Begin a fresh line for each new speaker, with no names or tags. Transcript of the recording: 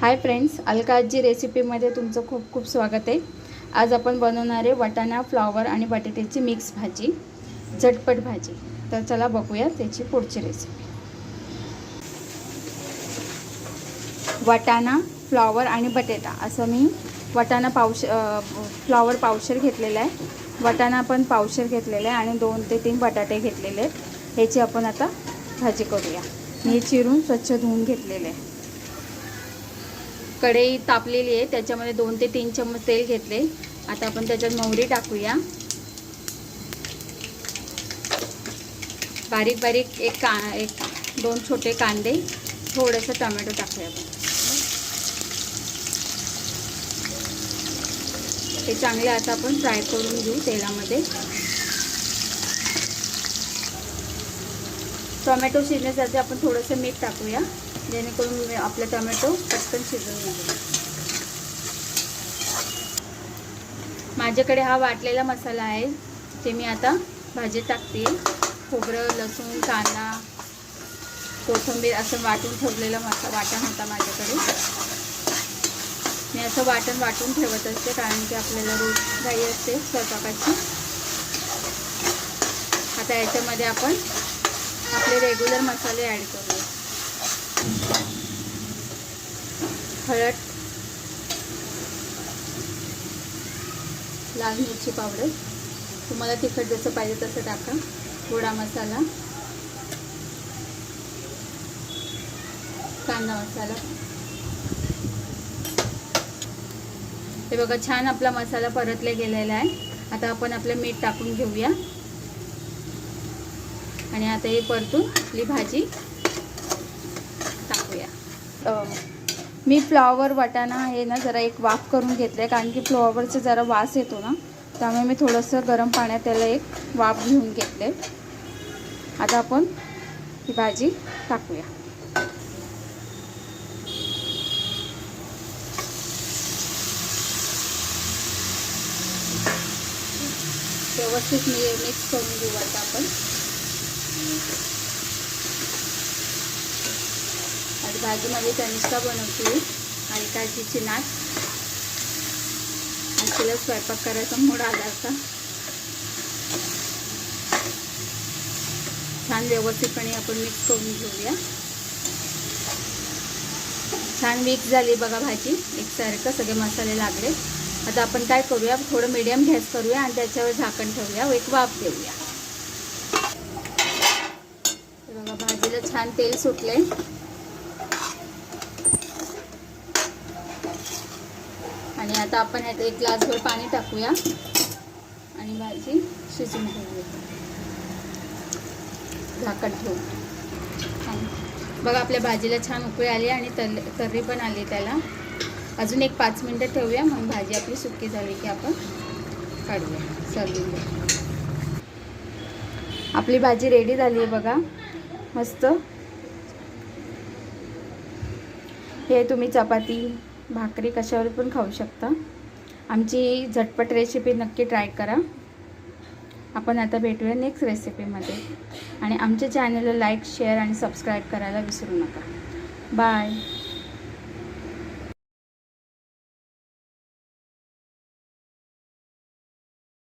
Hi friends Alkazi रेसिपीमध्ये तुमचं खूप खूप स्वागत आहे. आज आपण बनवणार आहे वाटाणा फ्लॉवर आणि बटाट्याची मिक्स भाजी झटपट भाजी. तर चला बघूया त्याची पुढची रेसिपी वाटाणा फ्लॉवर आणि बटाटा. असं मी वाटाणा पावश फ्लॉवर पावशर घेतलेला आहे. वाटाणा पण पावशर घेतलेला आहे आणि दोन ते तीन बटाटे घेतलेले आहेत. ह्याची आपण आता भाजी करूया. मी हे चिरून स्वच्छ धुवून घेतलेले आहे. कढई तापलेली आहे. त्याच्यामध्ये दोन ते तीन चम्मच तेल घेतले. आता आपण त्याच्यात मोहरी टाकूया. बारीक बारीक एक का एक दोन छोटे कांदे थोडंसं टोमॅटो टाकूया आपण. ते चांगले आता आपण फ्राय करून घेऊ तेलामध्ये. टोमॅटो शिजण्यासाठी आपण थोडंसं मीठ टाकूया. जेणेकरून आपला टोमॅटो पटकन शिजून जाईल माझ्याकडे हा वाटलेला मसाला आहे ते मी आता भाजीत टाकते. खोबरं लसूण कांदा कोथिंबीर असं वाटून ठेवलेला मसा वाटण होता माझ्याकडे. मी असं वाटण वाटून ठेवत असते कारण की आपल्याला रोज घाई असते स्वयंपाकाची. आता याच्यामध्ये आपण आपले रेग्युलर मसाले ॲड करूया. हळद लाल मिरची पावडर. तुम्हाला तिखट जसं पाहिजे तसं टाका. गोडा मसाला कांदा मसाला. हे बघा छान आपला मसाला परतला गेलेला आहे. आता आपण आपलं मीठ टाकून घेऊया. आणि आता हे परतून आपली भाजी मी फ्लॉवर वाटाणा आहे ना जरा एक वाफ करून घेतलं आहे कारण की फ्लॉवरचा जरा वास येतो ना त्यामुळे मी थोडंसं गरम पाण्यात त्याला एक वाफ घेऊन घेतले. आता आपण ही भाजी टाकूया. व्यवस्थित मी मिक्स करून घेऊ आता आपण. आणि भाजीमध्ये तनिष्का बनवते आणि काजीची नाच आणि तिला स्वयंपाक करायचा मूड आला होता. छान व्यवस्थितपणे आपण मिक्स करून घेऊया. छान मिक्स झाली बघा भाजी. एकसारखं सगळे मसाले लागले. आता आपण काय करूया? थोडं मीडियम गॅस करूया आणि त्याच्यावर झाकण ठेवूया. एक वाफ देऊया. बघा भाजीला छान तेल सुटले आणि आता आपण ह्यात एक ग्लासभर पाणी टाकूया. आणि भाजी शिजून घेऊया. झाकण ठेवू बघा आपल्या भाजीला छान उकळी आली आणि तल तर्री पण आली त्याला. अजून एक पाच मिनटं ठेवूया मग भाजी आपली सुकी झाली की आपण काढूया. सर्विंग आपली भाजी रेडी झाली आहे बघा. मस्त. हे तुम्ही चपाती भाकरी कशावर पण खाऊ शकता. आमची झटपट रेसिपी नक्की ट्राय करा. आपण आता भेटूया नेक्स्ट रेसिपीमध्ये आणि आमच्या चॅनलला लाईक शेअर आणि सबस्क्राईब करायला विसरू नका. बाय